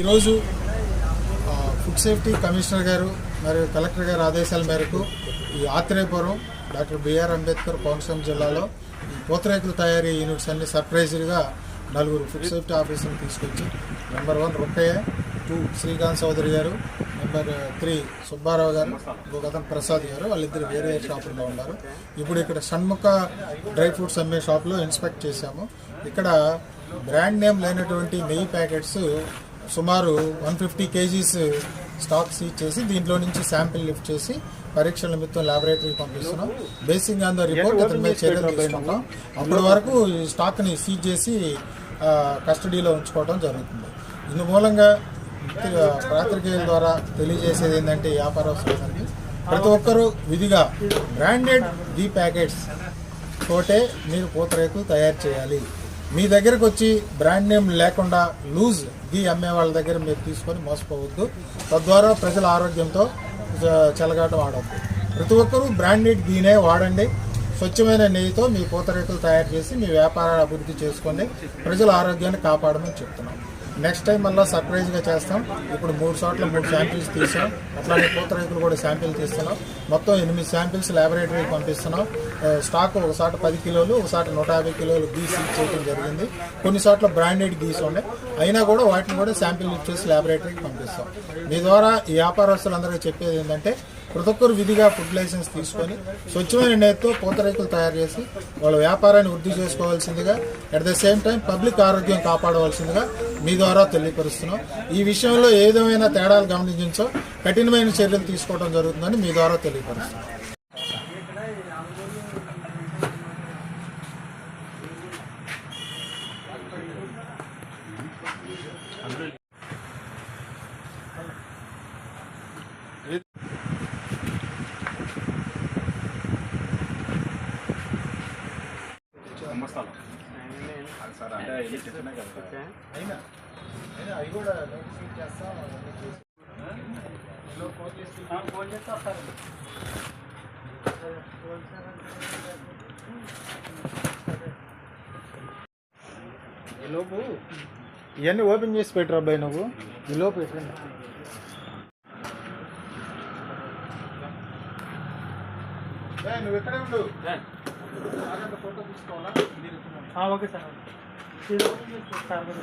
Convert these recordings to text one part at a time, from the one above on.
ఈరోజు food safety commissioner గారు మరియు కలెక్టర్ గారి ఆదేశాల మేరకు ఈ ఆత్రేయపురం డాక్టర్ బిఆర్ అంబేద్కర్ కోనసీమ జిల్లాలో ఈ పూతరేకుల తయారీ యూనిట్స్ అన్ని సర్ప్రైజ్గా నలుగురు ఫుడ్ సేఫ్టీ ఆఫీసర్ని తీసుకొచ్చి number one Rokkayya two Srikanth Chowdary garu number three Subbarao గారు ఇంకొక ప్రసాద్ గారు వాళ్ళిద్దరు వేరే షాపుల్లో ఉన్నారు. ఇప్పుడు ఇక్కడ షణ్ముఖ డ్రై ఫ్రూట్స్ అమ్మే షాప్లో ఇన్స్పెక్ట్ చేశాము. ఇక్కడ బ్రాండ్ నేమ్ లేనటువంటి నెయ్యి ప్యాకెట్స్ సుమారు one fifty KGs stock seize చేసి దీంట్లో నుంచి శాంపిల్ లిఫ్ట్ చేసి పరీక్షల నిమిత్తం ల్యాబొరేటరీకి పంపిస్తున్నాం. బేసింగ్ ఆన్ ద రిపోర్ట్ అతని మీద చర్యలు తీసుకుంటాం అప్పటి వరకు ఈ స్టాక్ని సీజ్ చేసి కస్టడీలో ఉంచుకోవడం జరుగుతుంది. ఇందు మూలంగా పాత్రికేయుల ద్వారా తెలియజేసేది ఏంటంటే ఈ వ్యాపారస్తులందరికీ ప్రతి ఒక్కరూ విధిగా బ్రాండెడ్ ది ప్యాకెట్స్ తోటే మీరు పూతరేకులు తయారు చేయాలి. మీ దగ్గరకు వచ్చి బ్రాండ్ నేమ్ లేకుండా లూజ్ గీ అమ్మే వాళ్ళ దగ్గర మీరు తీసుకొని మోసపోవద్దు. తద్వారా ప్రజల ఆరోగ్యంతో జ- చెలగాటం ఆడవద్దు ప్రతి ఒక్కరూ బ్రాండెడ్ గీనే వాడండి. స్వచ్ఛమైన నెయ్యితో మీ పూతరేకులు తయారు చేసి మీ వ్యాపారాన్ని అభివృద్ధి చేసుకోండి. ప్రజల ఆరోగ్యాన్ని కాపాడమని చెప్తున్నాం. నెక్స్ట్ టైం మళ్ళీ సర్ప్రైజ్గా చేస్తాం. ఇప్పుడు మూడు చోట్ల మూడు శాంపిల్స్ తీసాం. అట్లానే పూతరేకులు కూడా శాంపిల్ తీస్తున్నాం. మొత్తం ఎనిమిది శాంపిల్స్ ల్యాబొరేటరీకి పంపిస్తున్నాం. స్టాక్ ఒకసారి పది కిలోలు ఒకసారి నూట యాభై కిలోలు గీస్ చేయడం జరిగింది. కొన్ని చోట్ల బ్రాండెడ్ గీస్ ఉన్నాయి. అయినా కూడా వాటిని కూడా శాంపిల్ ఇచ్చేసి ల్యాబొరేటరీకి పంపిస్తాం. మీ ద్వారా ఈ వ్యాపారస్తులందరికీ చెప్పేది ఏంటంటే ప్రతి ఒక్కరు విధిగా ఫుడ్ లైసెన్స్ తీసుకొని స్వచ్ఛమైన నేతితో పూతరేకులు తయారు చేసి వాళ్ళ వ్యాపారాన్ని వృద్ధి చేసుకోవాల్సిందిగా at the same time public ఆరోగ్యం కాపాడవలసిందిగా మీ ద్వారా తెలియపరుస్తున్నాం. ఈ విషయంలో ఏ తేడాలు గమనించో కఠినమైన చర్యలు తీసుకోవడం జరుగుతుందని మీ ద్వారా తెలియపరుస్తున్నాం. నమస్కారం. సార్ అంటే ఇది టిఫినే కదా సార్. అయినా అయినా అవి కూడా నోటిఫికేట్ చేస్తాం అవన్నీ చేసి ఈ లోపు ఇవన్నీ ఓపెన్ చేసి పెట్టరు అబ్బాయి నువ్వు? ఈ లోపు పెట్టండి. నువ్వు ఇక్కడే ఉండు. ఓకే సార్ సార్ అందులో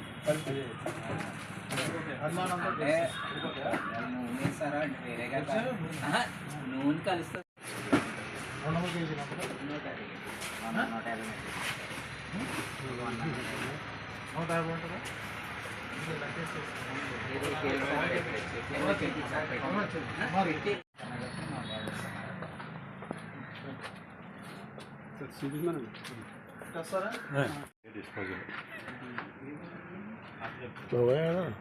నూనె ఇస్తారా అంటే వేరేగా కాదు. ఆహా, నూనె కలుస్తా రెండు మూడు కేజీ నమ్మకం నూట యాభై వంద నూట యాభై నూట యాభై ఉంటుందా ఇది లెక్కేసి ఇరవై కేజీలు సార్ పెట్టచ్చు. ఇరవై కేజీలు సార్ పెట్టచ్చు. 走过来了